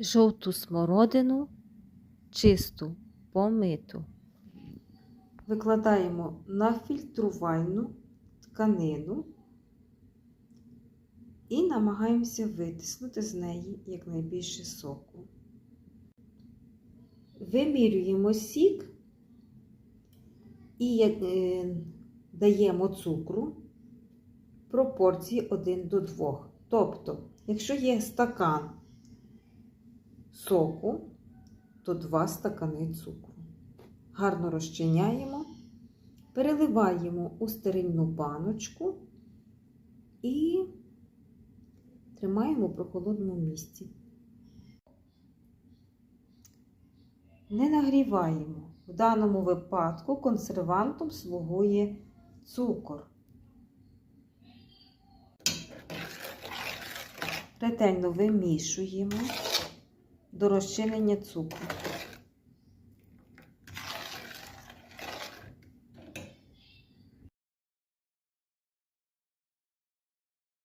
жовту смородину, чисту, помиту. Викладаємо на фільтрувальну тканину і намагаємося витиснути з неї якнайбільше соку. Вимірюємо сік і е, даємо цукру пропорції 1 до 2. Тобто, якщо є стакан соку, то 2 стакани цукру. Гарно розчиняємо, переливаємо у стерильну баночку і тримаємо в прохолодному місці. Не нагріваємо. В даному випадку консервантом слугує цукор. Ретельно вимішуємо до розчинення цукру.